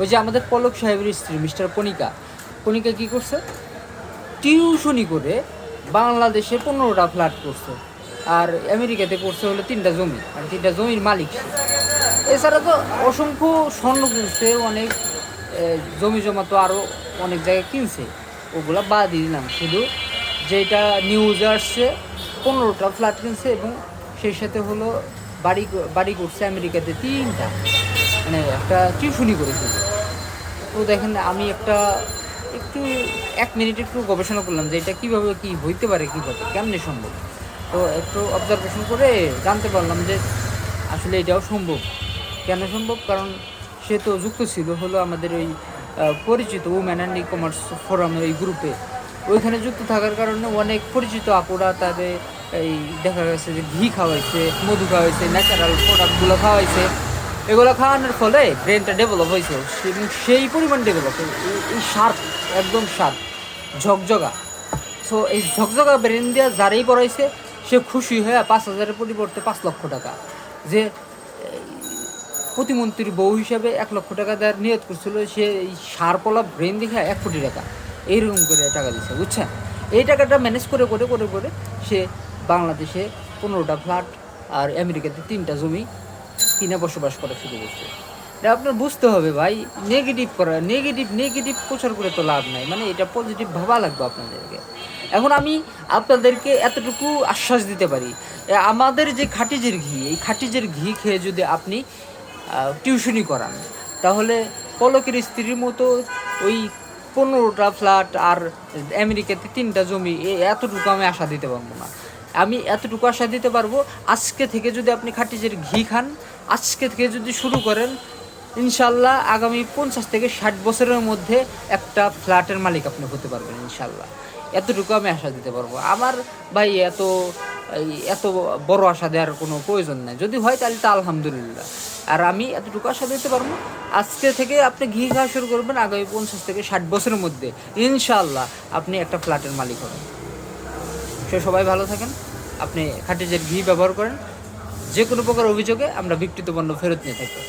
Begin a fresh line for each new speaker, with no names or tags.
ওই যে আমাদের পলক সাহেবের স্ত্রী, মিস্টার কণিকা। কণিকা কি করছে? টিউশনি করে বাংলাদেশে পনেরোটা ফ্ল্যাট করছে আর আমেরিকাতে করছে হলো তিনটা জমি আর তিনটা জমির মালিক এছাড়া তো অসংখ্য স্বর্ণ কিনছে, অনেক জমি জমা তো আরও অনেক জায়গায় কিনছে। ওগুলো বাদ দিলাম, শুধু যেটা নিউজে আসছে, পনেরোটা ফ্ল্যাট কিনছে এবং সেই সাথে হলো বাড়ি বাড়ি করছে আমেরিকাতে তিনটা। মানে একটা টিউশনি করেছিল। তো দেখেন, আমি একটা একটু, এক মিনিট একটু গবেষণা করলাম যে এটা কীভাবে কি হইতে পারে কীভাবে কেমনে সম্ভব? তো একটু অবজারভেশন করে জানতে পারলাম যে আসলে এটাও সম্ভব। কেন সম্ভব? কারণ সে তো যুক্ত ছিল হলো আমাদের ওই পরিচিত উম্যান অ্যান্ড ই কমার্স ফোরামের ওই গ্রুপে ওইখানে যুক্ত থাকার কারণে অনেক পরিচিত আপুরা তাদের এই দেখা গেছে যে ঘি খাওয়াইছে, মধু খাওয়াইছে ন্যাচারাল প্রোডাক্টগুলো খাওয়াইছে। এগুলো খাওয়ানোর ফলে ব্রেনটা ডেভেলপ হয়েছে। সেই পরিমাণ ডেভেলপ এই শার্প একদম শার্প ঝকঝকা। সো এই ঝকঝকা ব্রেন দিয়া যারাই পড়াইছে, সে খুশি হয়ে পাঁচ হাজারের পরিবর্তে পাঁচ লক্ষ টাকা। যে প্রতিমন্ত্রীর বউ হিসাবে এক লক্ষ টাকা দেওয়ার নিয়ত করছিল, সে এই সারপলা ব্রেন দেখে এক কোটি টাকা। এইরকম করে টাকা দিচ্ছে বুঝছেন? এই টাকাটা ম্যানেজ করে করে করে করে সে বাংলাদেশে পনেরোটা ফ্ল্যাট আর আমেরিকাতে তিনটা জমি কিনে বসবাস করা শুরু করছে। এটা আপনার বুঝতে হবে ভাই নেগেটিভ করা নেগেটিভ নেগেটিভ প্রচার করে তো লাভ নাই। মানে এটা পজিটিভ ভাবা লাগবে আপনাদেরকে। এখন আমি আপনাদেরকে এতটুকু আশ্বাস দিতে পারি আমাদের যে খাটিজের ঘি, এই খাটিজের ঘি খেয়ে যদি আপনি টিউশনি করান, তাহলে পলকের স্ত্রীর মতো ওই পনেরোটা ফ্ল্যাট আর আমেরিকাতে তিনটা জমি এতটুকু আমি আশা দিতে পারব না। আমি এতটুকু আশা দিতে পারব, আজকে থেকে যদি আপনি খাটিজের ঘি খান, আজকে থেকে যদি শুরু করেন, ইনশাল্লাহ আগামী পঞ্চাশ থেকে ষাট বছরের মধ্যে একটা ফ্ল্যাটের মালিক আপনি হতে পারবেন, ইনশাল্লাহ। এতটুকু আমি আশা দিতে পারব। আমার ভাই এত এত বড় আশা দেওয়ার কোনো প্রয়োজন নেই। যদি হয় তাহলে তো আলহামদুলিল্লাহ। আর আমি এতটুকু আশা দিতে পারব, আজকে থেকে আপনি ঘি খাওয়া শুরু করবেন, আগামী পঞ্চাশ থেকে ষাট বছরের মধ্যে। ইনশাল্লাহ আপনি একটা ফ্ল্যাটের মালিক হবেন। সে সবাই ভালো থাকেন। আপনি খাটিজের ঘি ব্যবহার করেন, যে কোনো প্রকার অভিযোগে আমরা বিকৃত পণ্য ফেরত নিয়ে থাকি।